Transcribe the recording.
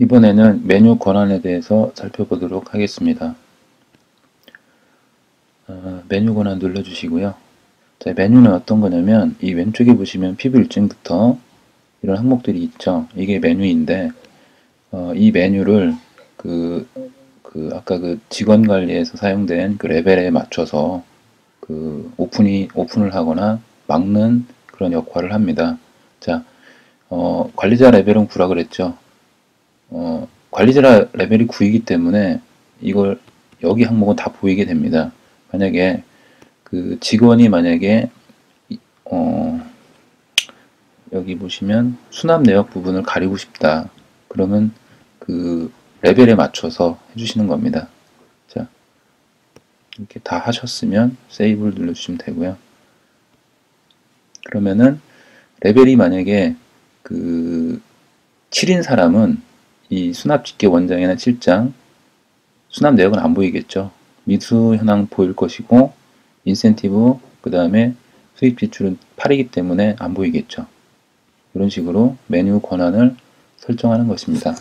이번에는 메뉴 권한에 대해서 살펴보도록 하겠습니다. 어, 메뉴 권한 눌러주시고요. 자, 메뉴는 어떤 거냐면 이 왼쪽에 보시면 피부 일정부터 이런 항목들이 있죠. 이게 메뉴인데 어, 이 메뉴를 그, 그 아까 그 직원 관리에서 사용된 그 레벨에 맞춰서 그 오픈이 오픈을 하거나 막는 그런 역할을 합니다. 자, 어, 관리자 레벨은 9라 그랬죠. 어, 관리자 레벨이 9이기 때문에 이걸 여기 항목은 다 보이게 됩니다. 만약에 그 직원이 만약에 어, 여기 보시면 수납 내역 부분을 가리고 싶다. 그러면 그 레벨에 맞춰서 해주시는 겁니다. 자, 이렇게 다 하셨으면 세이브를 눌러주시면 되고요. 그러면은 레벨이 만약에 그 7인 사람은 이 수납 집계 원장이나 7장 수납 내역은 안 보이겠죠. 미수 현황 보일 것이고 인센티브 그 다음에 수입 지출은 8이기 때문에 안 보이겠죠. 이런 식으로 메뉴 권한을 설정하는 것입니다.